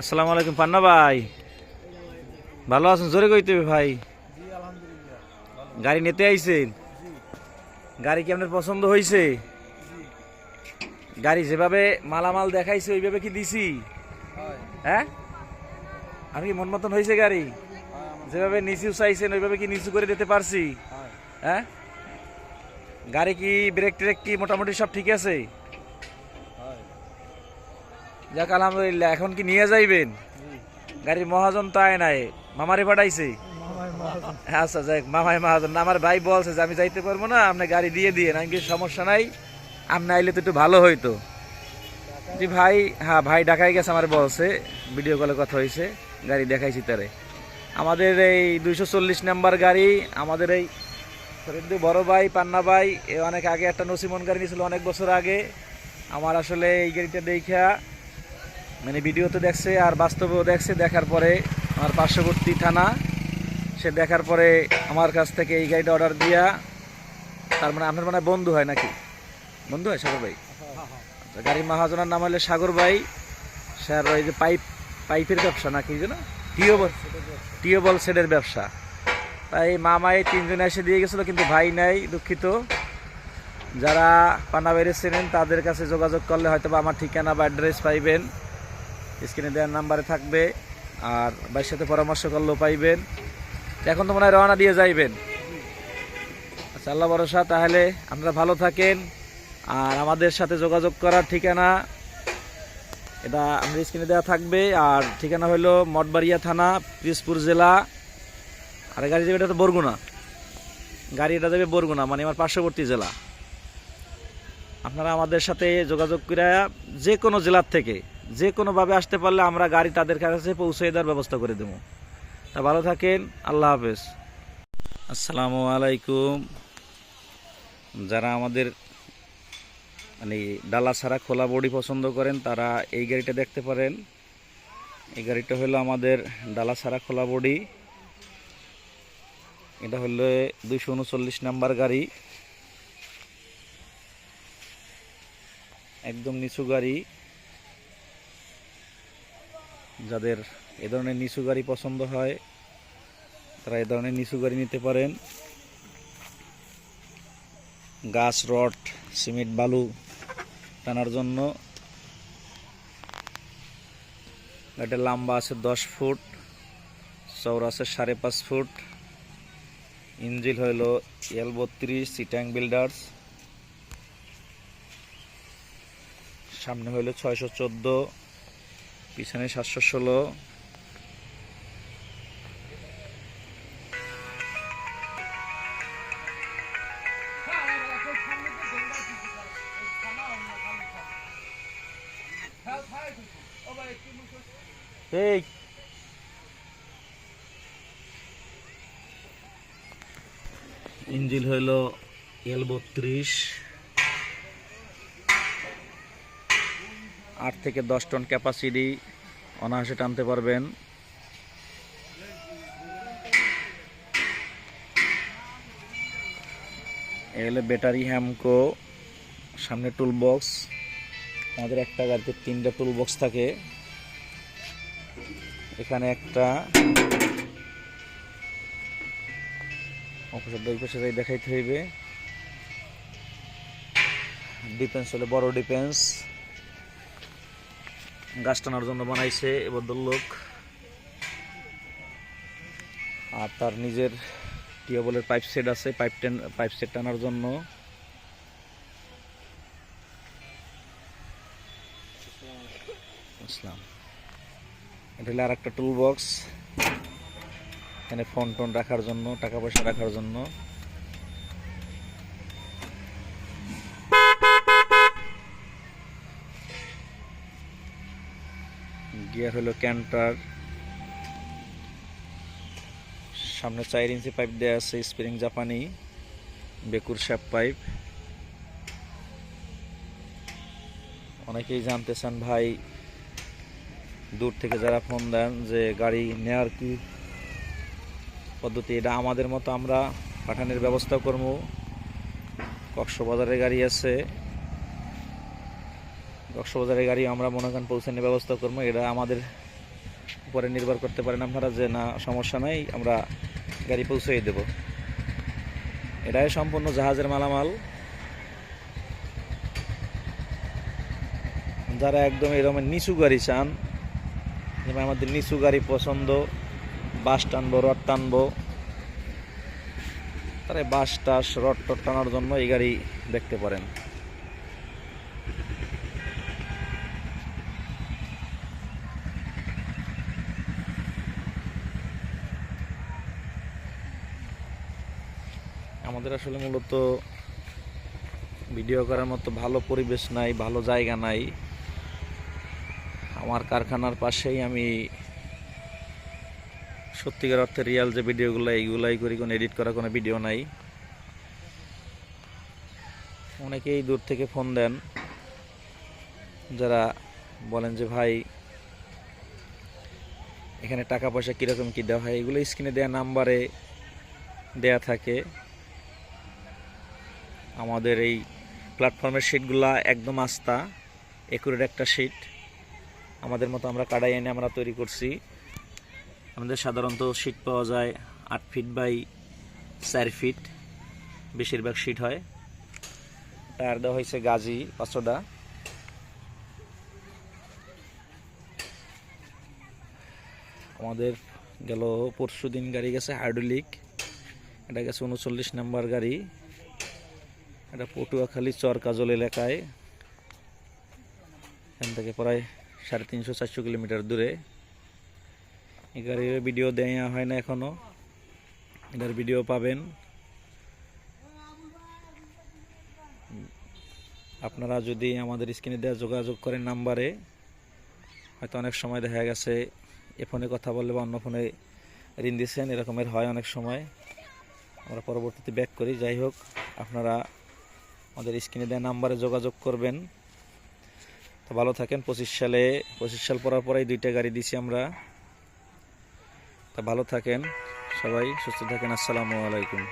আসসালামু আলাইকুম, পান্না ভাই। ভালো আছেন? জোরে কইতে ভাই। গাড়ি নিতে আইছেন? গাড়ি কি আপনার পছন্দ হয়েছে গাড়ি যেভাবে মালামাল দেখাইছে, ওইভাবে কি দিছি? হ্যাঁ? আর কি মন মতন হয়েছে গাড়ি? যেভাবে নিচু চাইছেন, ওইভাবে কি নিচু করে দিতে পারছি? হ্যাঁ? গাড়ি কি ব্রেক ট্রেক কি, মোটামুটি সব ঠিক আছে? যাক, আলহামদুলিল্লাহ, এখন কি নিয়ে যাইবেন? গাড়ির মহাজন তো আয় নাই। মামারে পাঠাইছে? আচ্ছা যাই মামাই মহাজন। আমার ভাই বলছে যে আমি যাইতে পারব না, আপনি গাড়ি দিয়ে দিয়ে না কি সমস্যা নাই। আপনি আইলে তো একটু ভালো হইতো। জি, ভাই হ্যাঁ ভাই ঢাকায় গেছে, আমার বলছে। ভিডিও কলে কথা হয়েছে গাড়ি দেখাইছি তারে। আমাদের এই দুইশো চল্লিশ নাম্বার গাড়ি, আমাদের এই ফরিদুর বড় ভাই, পান্না ভাই অনেক আগে একটা নসিমন গাড়ি নিয়েছিল অনেক বছর আগে। আমার আসলে এই গাড়িটা দেখা মানে ভিডিওতে দেখছে আর বাস্তবেও দেখছে দেখার পরে আমার পার্শ্ববর্তী থানা সে দেখার পরে আমার কাছ থেকে এই গাড়িটা অর্ডার দিয়া তার মানে আপনার মানে বন্ধু হয় নাকি? বন্ধু হয় সাগর ভাই? আচ্ছা, গাড়ির মহাজনের নাম হলে সাগর ভাই। স্যার ওই যে পাইপ পাইপের ব্যবসা নাকি যেন টিউবল টিউবল সেটের ব্যবসা। তাই মামা এই তিনজনে এসে দিয়ে গেছিল কিন্তু ভাই নাই দুঃখিত। যারা পানা চেনেন তাদের কাছে যোগাযোগ করলে হয়তো আমার ঠিকানা বা অ্যাড্রেস পাইবেন। স্ক্রিনে দেওয়ার নাম্বারে থাকবে আর ভাইয়ের সাথে পরামর্শ করলেও পাইবেন। এখন তো মনে হয় রওনা দিয়ে যাইবেন। আচ্ছা আল্লাহ ভরসা, তাহলে আপনারা ভালো থাকেন আর আমাদের সাথে যোগাযোগ করার ঠিকানা এটা আমাদের স্ক্রিনে দেওয়া থাকবে। আর ঠিকানা হলো মঠবাড়িয়া থানা, পিরোজপুর জেলা। আর গাড়ি যাবে, এটা তো বরগুনা। গাড়ি এটা যাবে বরগুনা মানে আমার পার্শ্ববর্তী জেলা। আপনারা আমাদের সাথে যোগাযোগ করে যে কোনো জেলার থেকে যে কোনোভাবে আসতে পারলে আমরা গাড়ি তাদের কাছে পৌঁছে দেওয়ার ব্যবস্থা করে দেবো। তা ভালো থাকেন, আল্লাহ হাফেজ। আসসালামু আলাইকুম। যারা আমাদের মানে ডালা ছাড়া খোলা বডি পছন্দ করেন, তারা এই গাড়িটা দেখতে পারেন। এই গাড়িটা হলো আমাদের ডালা ছাড়া খোলা বডি। এটা হলো দুইশো উনচল্লিশ নাম্বার গাড়ি। একদম নিচু গাড়ি। যাদের এ ধরনের নিচু গাড়ি পছন্দ হয়, তারা এ ধরনের নিচু গাড়ি নিতে পারেন। গাছ, রড, সিমেন্ট, বালু টানার জন্য। গাড়িটার লম্বা আছে দশ ফুট চৌড়া আছে সাড়ে পাঁচ ফুট। ইঞ্জিল হইল এল বত্রিশ, সিটাং বিল্ডার্স। সামনে হইল ছয়শো চোদ্দ। পিছনে সাতশো ষোলো। ইঞ্জিল হইল এল বত্রিশ। আট থেকে দশ টন ক্যাপাসিটি অনায়াসে টানতে পারবেন। এগুলো ব্যাটারি হ্যামকো সামনে টুল বক্স আমাদের একটা গাড়িতে তিনটা টুল বক্স থাকে। এখানে একটা। অপোজিট দুই পাশে দেখাইতে হইবে। ডিফেন্স হলে বড় ডিফেন্স গাছ টানার জন্য বানাইছে এবদল লোক। আর তার নিজের টিউবওয়েলের পাইপ সেট আছে, পাইপ টেন, পাইপ সেট টানার জন্য। এটা হলো আর একটা টুল বক্স এখানে ফোন টোন রাখার জন্য, টাকা পয়সা রাখার জন্য। গিয়ার হলো ক্যান্টার। সামনে চার ইঞ্চি পাইপ দেওয়া আছে স্প্রিং জাপানি, বেকুর শ্যাপ পাইপ অনেকেই জানতে চান ভাই, দূর থেকে যারা ফোন দেন যে গাড়ি নেওয়ার কি পদ্ধতি, এটা আমাদের মতো আমরা পাঠানোর ব্যবস্থা করব। কক্সবাজারের গাড়ি আছে। কক্সবাজারের গাড়ি আমরা মনে করেন পৌঁছানোর ব্যবস্থা করব। এটা আমাদের উপরে নির্ভর করতে পারেন আপনারা যে, না, সমস্যা নাই, আমরা গাড়ি পৌঁছে দেব। এটাই সম্পূর্ণ জাহাজের মালামাল। যারা একদম এরকম নিচু গাড়ি চান যেমন আমাদের নিচু গাড়ি পছন্দ, বাস টানবো, রড টানবো। তারা বাস, টাস, রড, টড টানার জন্য এই গাড়ি দেখতে পারেন। আমাদের আসলে মূলত ভিডিও করার মতো ভালো পরিবেশ নাই, ভালো জায়গা নাই। আমার কারখানার পাশেই আমি সত্যিকার অর্থে রিয়াল যে ভিডিওগুলো, এইগুলাই করি, কোনো এডিট করা কোনো ভিডিও নাই। অনেকেই দূর থেকে ফোন দেন, যারা বলেন যে, ভাই, এখানে টাকা পয়সা কীরকম কী দেওয়া হয়? এগুলো স্ক্রিনে দেওয়া নাম্বারে দেয়া থাকে। আমাদের এই প্ল্যাটফর্মের শিটগুলা একদম আস্তা একুরেট একটা শিট আমাদের মতো আমরা কাটাই এনে আমরা তৈরি করছি। আমাদের সাধারণত শিট পাওয়া যায় আট ফিট বাই চার ফিট বেশিরভাগ শিট হয়। টায়ার দেওয়া হয়েছে গাজি, পাঁচশোটা। আমাদের গেল পরশু দিন গাড়ি গেছে হাইড্রোলিক। এটা গেছে উনচল্লিশ নাম্বার গাড়ি। এটা পটুয়াখালী চর কাজল এলাকায়। এখান থেকে প্রায় সাড়ে তিনশো, চারশো কিলোমিটার দূরে। এই গাড়ির ভিডিও দেওয়া হয় না এখনও এটার ভিডিও পাবেন। আপনারা যদি আমাদের স্ক্রিনে দেওয়া যোগাযোগ করেন নাম্বারে, হয়তো অনেক সময় দেখা গেছে, এ ফোনে কথা বললে বা অন্য ফোনে ঋণ দিচ্ছেন এরকমের হয় অনেক সময়। আমরা পরবর্তীতে ব্যাক করি। যাই হোক, আপনারা আমাদের স্ক্রিনে দেওয়া নাম্বারে যোগাযোগ করবেন। তো ভালো থাকেন, পঁচিশ সালে, পঁচিশ সাল পরার পরেই দুইটা গাড়ি দিছি আমরা। তা ভালো থাকেন সবাই, সুস্থ থাকেন, আসসালামু আলাইকুম।